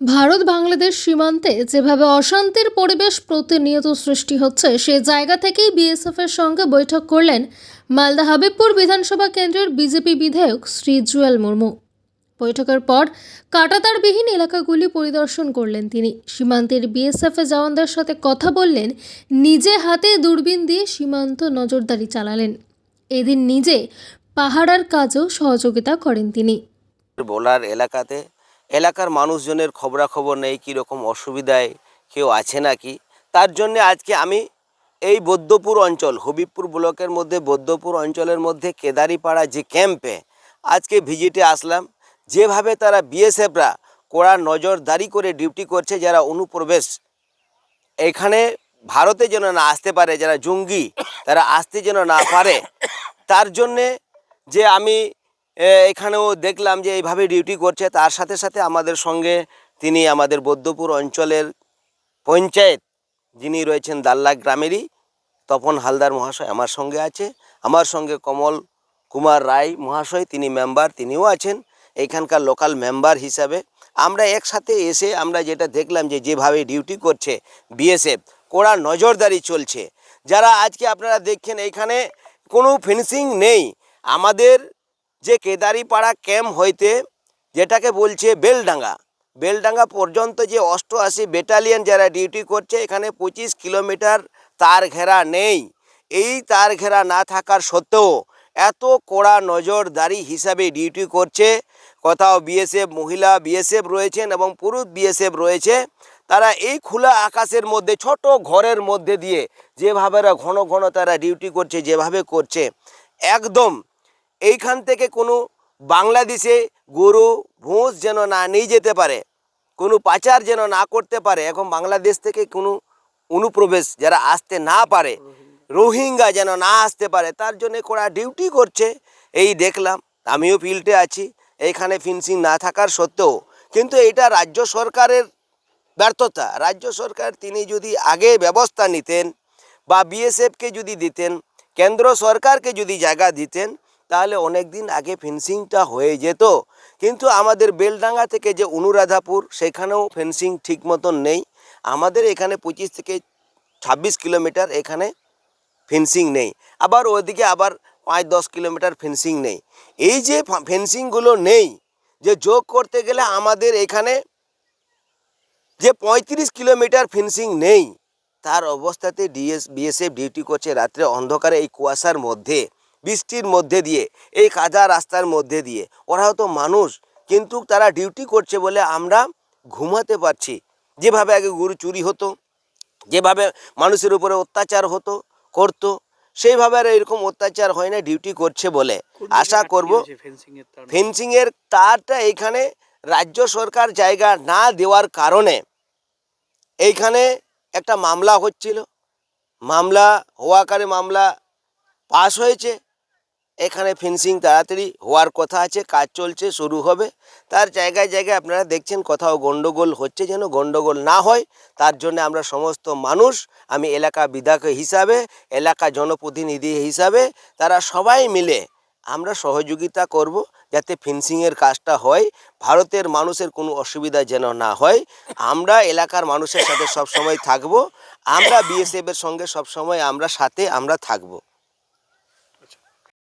ভারত বাংলাদেশ সীমান্তে যেভাবে অশান্তির পরিবেশ প্রতিনিয়ত সৃষ্টি হচ্ছে, সে জায়গা থেকেই বিএসএফ এর সঙ্গে বৈঠক করলেন মালদা হাবিবপুর বিধানসভা কেন্দ্রের বিজেপি বিধায়ক শ্রী জুয়েল মুর্মু। বৈঠকের পর কাটাতারবিহীন এলাকাগুলি পরিদর্শন করলেন তিনি। সীমান্তের বিএসএফ জওয়ানদের সাথে কথা বললেন, নিজে হাতে দূরবীন দিয়ে সীমান্ত নজরদারি চালালেন। এদিন নিজে পাহারার কাজেও সহযোগিতা করেন তিনি। বোলার এলাকাতে এলাকার মানুষজনের খবরাখবর নেই, কীরকম অসুবিধায় কেউ আছে নাকি? তার জন্যে আজকে আমি এই বৌদ্ধপুর অঞ্চল, হবিবপুর ব্লকের মধ্যে বৌদ্ধপুর অঞ্চলের মধ্যে কেদারিপাড়া যে ক্যাম্পে আজকে ভিজিটে আসলাম। যেভাবে তারা বিএসএফরা কড়া নজরদারি করে ডিউটি করছে, যারা অনুপ্রবেশ, এখানে ভারতে যেন না আসতে পারে, যারা জঙ্গি, তারা আসতে যেন না পারে, তার জন্যে যে আমি এখানেও দেখলাম যে এইভাবে ডিউটি করছে। তার সাথে সাথে আমাদের সঙ্গে তিনি আমাদের বৈদ্যপুর অঞ্চলের পঞ্চায়েত যিনি রয়েছেন দাল্লা গ্রামেরই তপন হালদার মহাশয় আমার সঙ্গে আছে। আমার সঙ্গে কমল কুমার রায় মহাশয়, তিনি মেম্বার, তিনিও আছেন এইখানকার লোকাল মেম্বার হিসাবে। আমরা একসাথে এসে আমরা যেটা দেখলাম যে যেভাবে ডিউটি করছে বিএসএফ, কড়া নজরদারি চলছে। যারা আজকে আপনারা দেখছেন এইখানে কোনো ফিনিশিং নেই। আমাদের যে কেদারিপাড়া ক্যাম্প হইতে যেটাকে বলছে বেলডাঙ্গা। বেলডাঙ্গা পর্যন্ত যে অষ্টআশি ব্যাটালিয়ন যারা ডিউটি করছে, এখানে পঁচিশ কিলোমিটার তার ঘেরা নেই। এই তার ঘেরা না থাকার সত্ত্বেও এত কড়া নজরদারি হিসাবে ডিউটি করছে। কোথাও বিএসএফ মহিলা বিএসএফ রয়েছেন এবং পুরুষ বিএসএফ রয়েছে। তারা এই খোলা আকাশের মধ্যে, ছোট ঘরের মধ্যে দিয়ে যেভাবে ঘন ঘন তারা ডিউটি করছে, যেভাবে করছে, একদম এইখান থেকে কোনো বাংলাদেশে গরু, ভোঁস যেন না নিয়ে যেতে পারে, কোনো পাচার যেন না করতে পারে, এখন বাংলাদেশ থেকে কোনো অনুপ্রবেশ যারা আসতে না পারে, রোহিঙ্গা যেন না আসতে পারে, তার জন্য করা ডিউটি করছে, এই দেখলাম, আমিও ফিল্ডে আছি, এইখানে ফিনসিং না থাকার সত্ত্বেও, কিন্তু এটা রাজ্য সরকারের ব্যর্থতা, রাজ্য সরকার তিনি যদি আগে ব্যবস্থা নিতেন বা বিএসএফকে যদি দিতেন, কেন্দ্র সরকারকে যদি জায়গা দিতেন তাহলে অনেক দিন আগে ফেন্সিংটা হয়ে যেত। কিন্তু আমাদের বেলডাঙ্গা থেকে যে অনুরাধাপুর, সেখানেও ফেন্সিং ঠিক মতন নেই। আমাদের এখানে পঁচিশ থেকে ছাব্বিশ কিলোমিটার এখানে ফেন্সিং নেই। আবার ওদিকে আবার পাঁচ দশ কিলোমিটার ফেন্সিং নেই। এই যে ফেন্সিংগুলো নেই, যে যোগ করতে গেলে আমাদের এখানে যে পঁয়ত্রিশ কিলোমিটার ফেন্সিং নেই, তার অবস্থাতে ডিএস, বিএসএফ ডিউটি করছে রাত্রে অন্ধকারে এই কুয়াশার মধ্যে। বৃষ্টির মধ্যে দিয়ে এই কাদা রাস্তার মধ্যে দিয়ে। ওরা হয়তো মানুষ কিন্তু তারা ডিউটি করছে বলে আমরা ঘুমাতে পারছি। যেভাবে আগে গরু চুরি হতো যেভাবে মানুষের উপরে অত্যাচার হতো করতো সেইভাবে আর এরকম অত্যাচার হয় না ডিউটি করছে বলে। আশা করব ফেন্সিংয়ের তারটা? এইখানে রাজ্য সরকার জায়গা না দেওয়ার কারণে এইখানে একটা মামলা হচ্ছিল। মামলা হওয়াকারে মামলা পাস হয়েছে। এখানে ফেন্সিং তাড়াতাড়ি হওয়ার কথা আছে, কাজ চলছে, শুরু হবে। তার জায়গায় জায়গায় আপনারা দেখছেন কোথাও গন্ডগোল হচ্ছে যেন গন্ডগোল না হয়। তার জন্য আমরা সমস্ত মানুষ, আমি এলাকা বিধায়ক হিসাবে, এলাকা জনপ্রতিনিধি হিসাবে, তারা সবাই মিলে আমরা সহযোগিতা করব যাতে ফিনিশিংয়ের কাজটা হয়, ভারতের মানুষের কোনো অসুবিধা যেন না হয়। আমরা এলাকার মানুষের সাথে সবসময় থাকব, আমরা বিএসএফের সঙ্গে সবসময় আমরা সাথে আমরা থাকব।